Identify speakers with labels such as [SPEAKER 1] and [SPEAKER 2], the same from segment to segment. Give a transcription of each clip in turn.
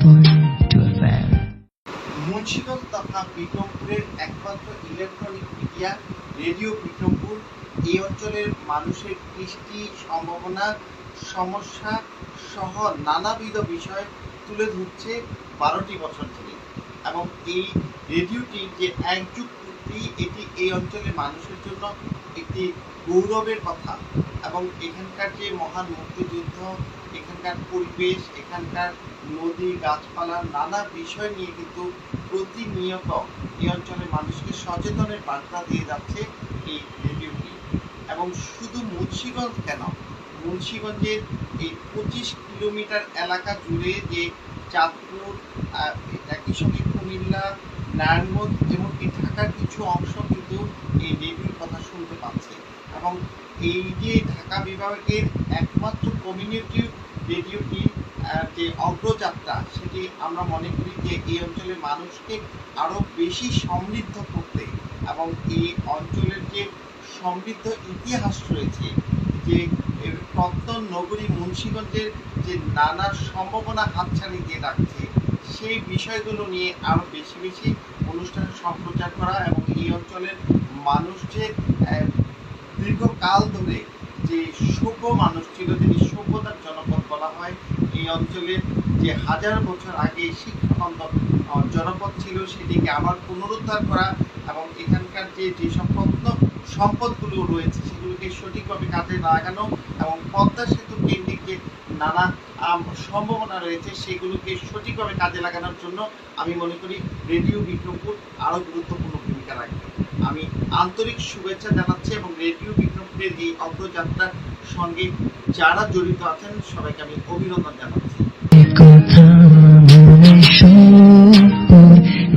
[SPEAKER 1] 2FM Munshiganj তথা বিক্রমপুরের একমাত্র electronic media radio Bikrampur এই অঞ্চলের মানুষের কৃষ্টি সম্ভাবনা, সমস্যা সহ নানাবিধ বিষয় তুলে ধরছে বারোটি বছর ধরে। এবং এই রেডিওটি যে একযুগ এটি এই অঞ্চলের মানুষের জন্য একটি গৌরবের কথা এবং এখানকার যে মহান মুক্তিযুদ্ধ, এখানকার পরিবেশ, এখানকার নদী, গাছপালা, নানা বিষয় নিয়ে কিন্তু প্রতিনিয়ত এই অঞ্চলের মানুষকে সচেতনের বার্তা দিয়ে যাচ্ছে এই রেডিওটি। এবং শুধু মুন্সিগঞ্জ কেন? মুন্সিগঞ্জের এই পঁচিশ কিলোমিটার এলাকা জুড়ে যে চাঁদপুর একই সঙ্গে কুমিল্লা, নারায়ণগঞ্জ, এমনকি ঢাকার কিছু অংশ কিন্তু এই পাচ্ছে এবং এই যে ঢাকা বিভাগের একমাত্র কমিউনিটি রেডিওটি যে অগ্রযাত্রা, সেটি আমরা মনে করি যে এই অঞ্চলের মানুষকে আরও বেশি সমৃদ্ধ করতে এবং এই অঞ্চলের যে সমৃদ্ধ ইতিহাস রয়েছে, যে প্রত্যন নগরী মুন্সীগঞ্জের যে নানা সম্ভাবনা হাতছানি দিয়ে রাখছে, সেই বিষয়গুলো নিয়ে আরও বেশি বেশি অনুষ্ঠান সম্প্রচার করা এবং এই অঞ্চলের মানুষ যে দীর্ঘকাল ধরে যে সভ্য মানুষ ছিল, যিনি সভ্যতার জনপদ বলা হয়, এই অঞ্চলের যে হাজার বছর আগে শিক্ষাখণ্ড জনপদ ছিল, সেটিকে আবার পুনরুদ্ধার করা এবং এখানকার যে যে সম্পদ, সম্পদগুলো রয়েছে, সেগুলোকে সঠিকভাবে কাজে লাগানো এবং পদ্মা সেতু কেন্দ্রিক যে নানা সম্ভাবনা রয়েছে, সেগুলোকে সঠিকভাবে কাজে লাগানোর জন্য আমি মনে করি রেডিও বিক্রমপুর আরও গুরুত্বপূর্ণ ভূমিকা রাখবে আমি আন্তরিক শুভেচ্ছা জানাচ্ছি এবং রেডিও বিক্রমপুরের এই অগ্রযাত্রার সঙ্গে যারা জড়িত আছেন, সবাইকে আমি অভিনন্দন জানাচ্ছি।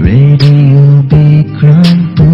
[SPEAKER 2] রেডিও বিক্রমপুর